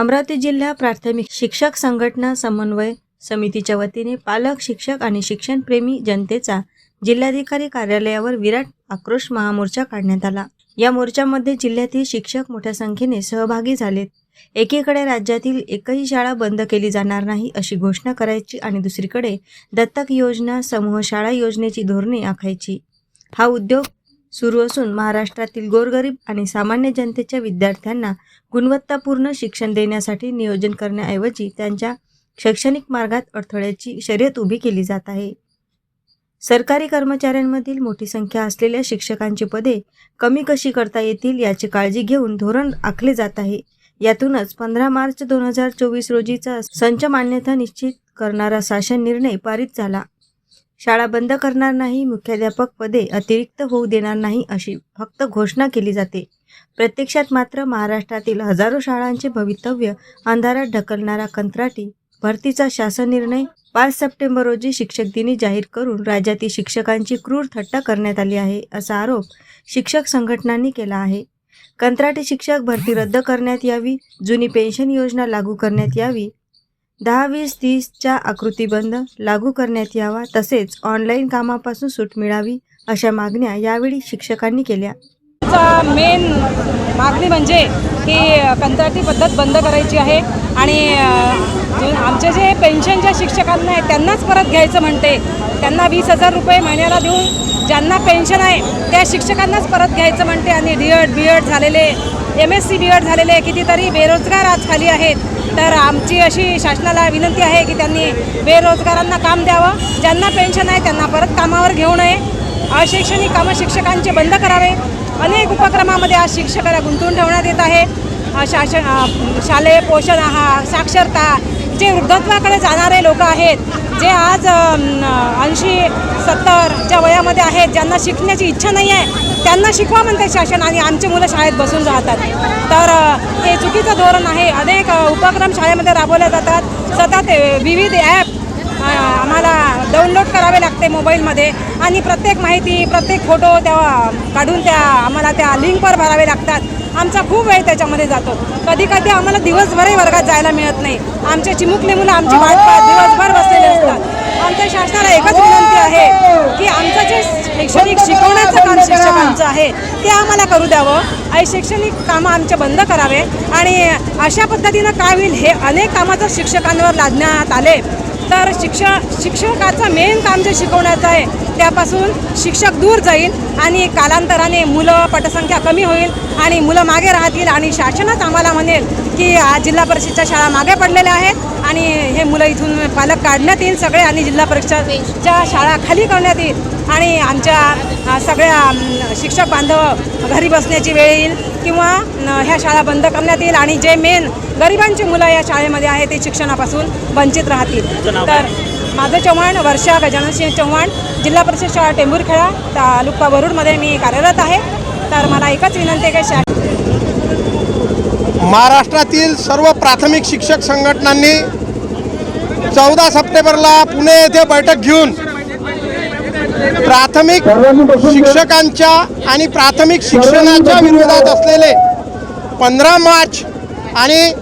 अमरावती जिल्हा प्राथमिक शिक्षक संघटना समन्वय समितीच्या वतीने पालक शिक्षक आणि शिक्षणप्रेमी जनतेचा जिल्हाधिकारी कार्यालयावर विराट आक्रोश महामोर्चा काढण्यात आला. या मोर्चामध्ये जिल्ह्यातील शिक्षक मोठ्या संख्येने सहभागी झालेत. एकीकडे राज्यातील एकही शाळा बंद केली जाणार नाही अशी घोषणा करायची आणि दुसरीकडे दत्तक योजना समूह शाळा योजनेची धोरणे आखायची. हा उद्योग सुरू असून महाराष्ट्रातील गोरगरीब आणि सामान्य जनतेच्या विद्यार्थ्यांना गुणवत्तापूर्ण शिक्षण देण्यासाठी नियोजन करण्याऐवजी त्यांच्या शैक्षणिक मार्गात अडथळ्याची शर्यत उभी केली जात आहे. सरकारी कर्मचाऱ्यांमधील मोठी संख्या असलेल्या शिक्षकांची पदे कमी कशी करता येतील याची काळजी घेऊन धोरण आखले जात आहे. यातूनच पंधरा मार्च दोन हजार चोवीस रोजीचा संच मान्यता निश्चित करणारा शासन निर्णय पारित झाला. शाळा बंद करणार नाही मुख्याध्यापक पदे अतिरिक्त होऊ देणार नाही अशी फक्त घोषणा केली जाते. प्रत्यक्षात मात्र महाराष्ट्रातील हजारो शाळांचे भवितव्य अंधारात ढकलणारा कंत्राटी भरतीचा शासन निर्णय पाच सप्टेंबर रोजी शिक्षक दिनी जाहीर करून राज्यातील शिक्षकांची क्रूर थट्टा करण्यात आली आहे असा आरोप शिक्षक संघटनांनी केला आहे. कंत्राटी शिक्षक भरती रद्द करण्यात यावी जुनी पेन्शन योजना लागू करण्यात यावी दहा वीस तीसच्या आकृतीबंध लागू करण्यात यावा तसेच ऑनलाईन कामापासून सूट मिळावी अशा मागण्या यावेळी शिक्षकांनी केल्या. मेन मागणी म्हणजे की कंत्राटी पद्धत बंद करायची आहे आणि आमचे जे पेन्शन ज्या शिक्षकांना आहे त्यांनाच परत घ्यायचं म्हणते. त्यांना वीस हजार रुपये महिन्याला देऊन ज्यांना पेन्शन आहे त्या शिक्षकांनाच परत घ्यायचं म्हणते आणि डी एड बी एड झालेले M S C B Ed झालेले कितीतरी बेरोजगार आज खाली आहेत. तर आमची अशी शासनाला विनंती आहे की त्यांनी बेरोजगारांना काम द्यावं. ज्यांना पेन्शन आहे त्यांना परत कामावर घेऊ नये. अशैक्षणिक कामं शिक्षकांचे बंद करावे. अनेक उपक्रमामध्ये आज शिक्षकाला गुंतवून ठेवण्यात येत आहे. शासन शालेय पोषण आहार साक्षरता जे वृद्धत्वाकडे जाणारे लोक आहेत जे आज ऐंशी सत्तरच्या वयामध्ये आहेत ज्यांना शिकण्याची इच्छा नाही आहे त्यांना शिकवा म्हणते शासन आणि आमचे मुलं शाळेत बसून राहतात. तर हे चुकीचं धोरण आहे. अनेक उपक्रम शाळेमध्ये राबवले जातात. सतत विविध ॲप आम्हाला डाउनलोड करावे लागते मोबाईलमध्ये. आणि प्रत्येक माहिती प्रत्येक फोटो त्या काढून त्या आम्हाला त्या लिंकवर भरावे लागतात. आमचा खूप वेळ त्याच्यामध्ये जातो. कधी कधी आम्हाला दिवसभरही वर्गात जायला मिळत नाही. आमचे चिमुकले मुलं आमची वाट दिवसभर बसलेले असतात. आमच्या शासनाला एकच विनंती आहे की आमचं जे शैक्षणिक शिकवण्याचं काम शिक्षकांचं आहे ते आम्हाला करू द्यावं. आणि शैक्षणिक कामं आमचे बंद करावे. आणि अशा पद्धतीनं काय होईल हे अनेक कामं जर शिक्षकांवर लादण्यात आले तर शिक्ष शिक्षकाचं मेन काम जे शिकवण्याचं आहे त्यापासून शिक्षक दूर जाईल आणि कालांतराने मुलं पटसंख्या कमी होईल आणि मुलं मागे राहतील आणि शासनच आम्हाला म्हणेल की आज जिल्हा परिषदच्या शाळा मागे पडलेल्या आहेत आणि हे मुलं इथून पालक काढण्यात येईल सगळे आणि जिल्हा परिषदच्या शाळा खाली करण्यात येईल. आणि आमच्या सगळ्या शिक्षक बांधव घरी बसण्याची वेळ येईल किंवा न, ह्या शाळा बंद करण्यात येईल आणि जे मेन गरिबांची मुलं या शाळेमध्ये आहे ते शिक्षणापासून वंचित राहतील. तर माझं चव्हाण वर्षा गजाननसिंह चव्हाण जिल्हा परिषद शाळा टेंभूरखेडा तालुका वरुडमध्ये मी कार्यरत आहे. तर मला एकच विनंती आहे की शा महाराष्ट्रातील सर्व प्राथमिक शिक्षक संघटनांनी चौदा सप्टेंबरला पुणे येथे बैठक घेऊन प्राथमिक शिक्षकांच्या आणि प्राथमिक शिक्षणाच्या विरोधात असलेले पंधरा मार्च आणि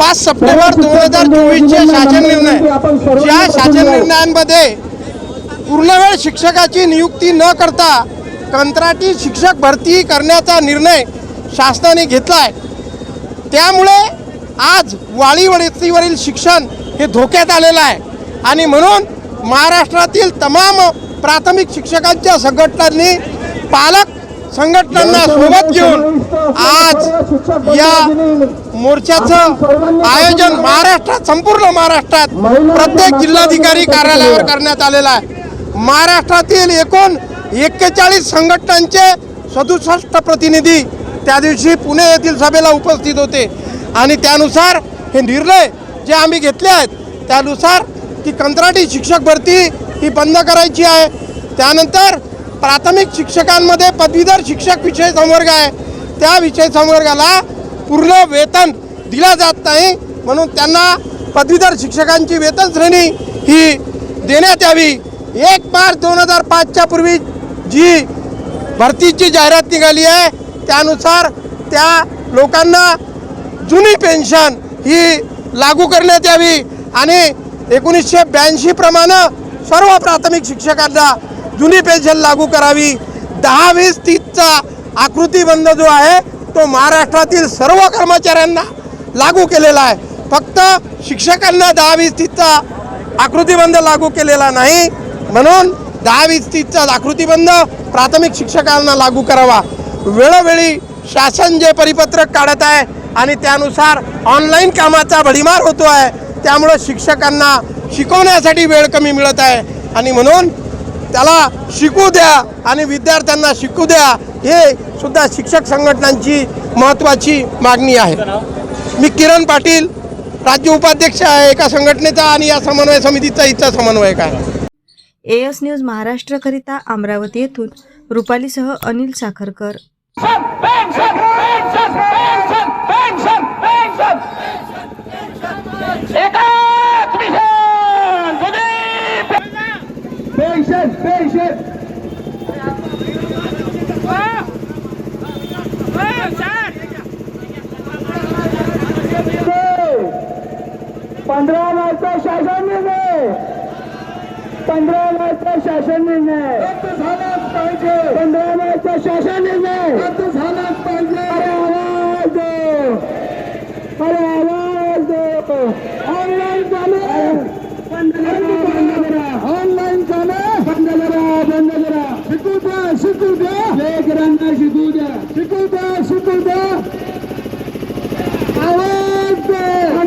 पाच सप्टेंबर दोन हजार चोवीसचे शासन निर्णय. या शासन निर्णयांमध्ये पूर्णवेळ शिक्षकाची नियुक्ती न करता कंत्राटी शिक्षक भरती करण्याचा निर्णय शासनाने घेतला आहे त्यामुळे आज वाळी शिक्षण हे धोक्यात आलेलं आहे. आणि म्हणून महाराष्ट्रातील तमाम प्राथमिक शिक्षकांच्या संघटनांनी पालक संघटनांना सोबत घेऊन आज या मोर्चाचं आयोजन महाराष्ट्रात संपूर्ण महाराष्ट्रात प्रत्येक जिल्हाधिकारी कार्यालयावर करण्यात आलेलं आहे. महाराष्ट्रातील एकूण एक्केचाळीस संघटनांचे सदुसष्ट प्रतिनिधी त्या दिवशी पुणे येथील सभेला उपस्थित होते. आणि त्यानुसार हे निर्णय जे आम्ही घेतले आहेत त्यानुसार ती कंत्राटी शिक्षक भरती ही बंद करायची आहे. त्यानंतर प्राथमिक शिक्षकांमध्ये पदवीधर शिक्षक विषय संवर्ग आहे. त्या विषय संवर्गाला पूर्ण वेतन दिला जात नाही. म्हणून त्यांना पदवीधर शिक्षकांची वेतन श्रेणी ही देण्यात यावी. एक मार्च दोन हजार पाचच्या पूर्वी जी भरतीची जाहिरात निघाली आहे त्यानुसार त्या लोकांना जुनी पेन्शन ही लागू करण्यात यावी. आणि एकोणीसशे ब्याऐंशी प्रमाणे सर्व प्राथमिक शिक्षकांना जुनी पेन्शन लागू करावी. दहा वीस तीसचा आकृतीबंध जो आहे तो महाराष्ट्रातील सर्व कर्मचाऱ्यांना लागू केलेला आहे. फक्त शिक्षकांना दहा वीस तीसचा आकृतीबंध लागू केलेला नाही. म्हणून दहा वीस तीसचा आकृतीबंध प्राथमिक शिक्षकांना लागू करावा. वेळोवेळी शासन जे परिपत्रक काढत आहे आणि त्यानुसार ऑनलाईन कामाचा भडीमार होतो आहे त्यामुळं शिक्षकांना शिकवण्यासाठी वेळ कमी मिळत आहे. आणि म्हणून त्याला शिकू द्या आणि विद्यार्थ्यांना शिकू द्या हे सुद्धा शिक्षक संघटनांची महत्त्वाची मागणी आहे. मी किरण पाटील राज्य उपाध्यक्ष आहे एका संघटनेचा आणि या समन्वय समितीचा इथचा समन्वयक आहे. एएस न्यूज महाराष्ट्रकरिता अमरावती येथून रुपालीसह Anil Sakharkar. Pension pension pension pension pension एकाच मिशन जुनी पेन्शन पेन्शन पंधरा मार्चचा शासन निर्णय पंधरा मार्चचा शासन निर्णय. झालाच पाहिजे. पंधरा मार्चचा शासन निर्णय. झालाच पाहिजे. अरे आवाज दो. अरे आवाज दो. ऑनलाईन करा ऑनलाईन झालं. बंद करा बंद करा. शिकू द्या शिकू द्या. लेकरांना शिकू द्या. शिकू द्या शिकू द्या. आवाज दे. हमें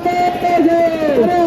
दे. अरे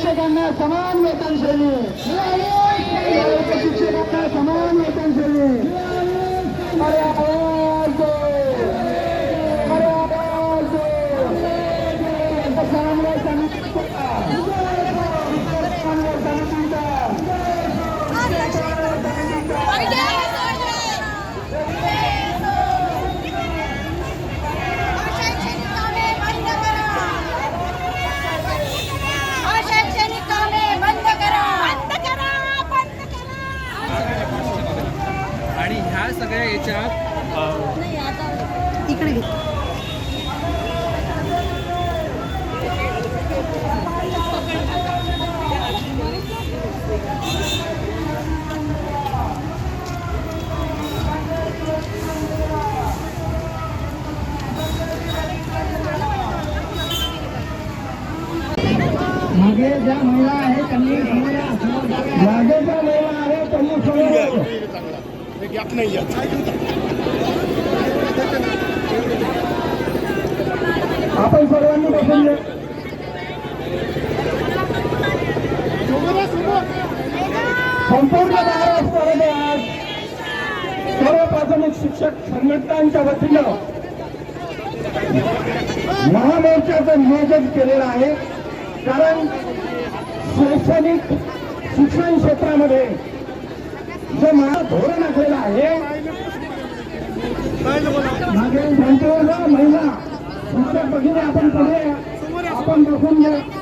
शिक्षकांना समान वेतन श्रेणी सर्व शिक्षकांना समान वेतन श्रेणी अरे आवाज दो. अरे आवाज दो. समन्वय समितीचा. समन्वय समितीचा. अशैक्षणिक कामे बंद करा अशैक्षणिक कामे बंद करा बंद करा बंद करा आणि ह्या सगळ्या याच्यात मागे ज्या महिला आहेत त्यांनी मागे ज्या महिला आहेत त्यांनी समोर आपण सर्वांनी बसून घ्या. संपूर्ण महाराष्ट्रामध्ये आज सर्व प्राथमिक शिक्षक संघटनांच्या वतीनं महामोर्चाचं नियोजन केलेलं आहे कारण शैक्षणिक शिक्षण क्षेत्रामध्ये जे महा धोरण आखलेलं आहे मागे महिला आपण पुढे आपण बसून घ्या